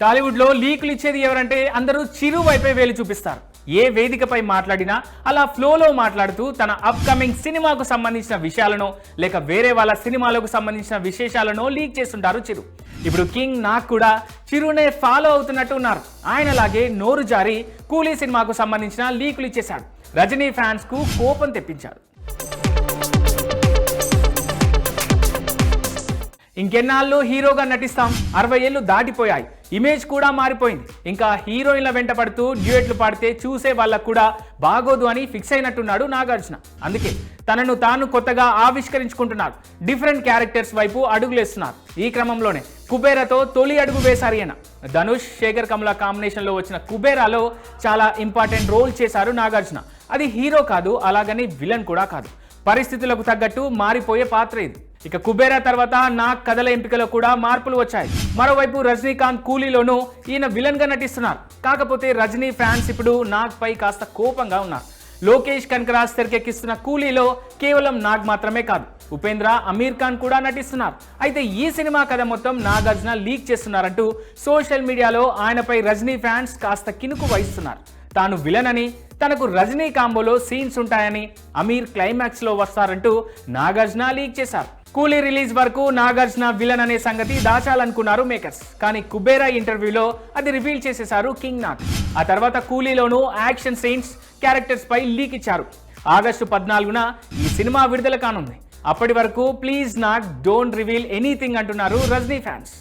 టాలీవుడ్లో లీకులు ఇచ్చేది ఎవరంటే అందరూ చిరు వైపే వేలు చూపిస్తారు. ఏ వేదికపై మాట్లాడినా అలా ఫ్లోలో మాట్లాడుతూ తన అప్కమింగ్ సినిమాకు సంబంధించిన విషయాలను లేక వేరే వాళ్ళ సినిమాలకు సంబంధించిన విశేషాలను లీక్ చేస్తుంటారు చిరు. ఇప్పుడు కింగ్ నాకు కూడా చిరునే ఫాలో అవుతున్నట్టు ఉన్నారు. ఆయనలాగే నోరు జారి కూలీ సినిమాకు సంబంధించిన లీకులు ఇచ్చేశాడు. రజనీ ఫ్యాన్స్కు కోపం తెప్పించాడు. ఇంకెన్నాళ్ళు హీరోగా నటిస్తాం. అరవై ఏళ్ళు దాటిపోయాయి. ఇమేజ్ కూడా మారిపోయింది. ఇంకా హీరోయిన్ల వెంట పడుతూ డ్యూయెట్లు పాడితే చూసే వాళ్ళకు కూడా బాగోదు అని ఫిక్స్ అయినట్టున్నాడు నాగార్జున. అందుకే తనను తాను కొత్తగా ఆవిష్కరించుకుంటున్నారు. డిఫరెంట్ క్యారెక్టర్స్ వైపు అడుగులేస్తున్నారు. ఈ క్రమంలోనే కుబేరాతో తొలి అడుగు వేశారు ఈయన. ధనుష్ శేఖర్ కమల కాంబినేషన్లో వచ్చిన కుబేరాలో చాలా ఇంపార్టెంట్ రోల్ చేశారు నాగార్జున. అది హీరో కాదు అలాగని విలన్ కూడా కాదు. పరిస్థితులకు తగ్గట్టు మారిపోయే పాత్ర ఇది. ఇక కుబేరా తర్వాత నా కథల ఎంపికలో కూడా మార్పులు వచ్చాయి. మరోవైపు రజనీకాంత్ కూలీలోనూ ఈయన విలన్గా నటిస్తున్నారు. కాకపోతే రజనీ ఫ్యాన్స్ ఇప్పుడు నాగ్ పై కాస్త కోపంగా ఉన్నారు. లోకేష్ కనకరాజ్ తెరకెక్కిస్తున్న కూలీలో కేవలం నాగ్ మాత్రమే కాదు ఉపేంద్ర అమీర్ ఖాన్ కూడా నటిస్తున్నారు. అయితే ఈ సినిమా కథ మొత్తం నాగార్జున లీక్ చేస్తున్నారంటూ సోషల్ మీడియాలో ఆయనపై రజనీ ఫ్యాన్స్ కాస్త కినుకు వహిస్తున్నారు. తాను విలన్ అని తనకు రజనీ కాంబోలో సీన్స్ ఉంటాయని అమీర్ క్లైమాక్స్లో వస్తారంటూ నాగార్జున లీక్ చేశారు. కూలీ రిలీజ్ వరకు నాగార్జున విలన్ అనే సంగతి దాచాలనుకున్నారు మేకర్స్. కానీ కుబేరా ఇంటర్వ్యూలో అది రివీల్ చేసేశారు కింగ్ నాగ్ ఆ తర్వాత కూలీలోనూ యాక్షన్ సీన్స్ క్యారెక్టర్స్ పై లీక్ ఇచ్చారు. ఆగస్టు పద్నాలుగున ఈ సినిమా విడుదల కానుంది. అప్పటి వరకు please Nag don't reveal anything అంటున్నారు రజనీ ఫ్యాన్స్.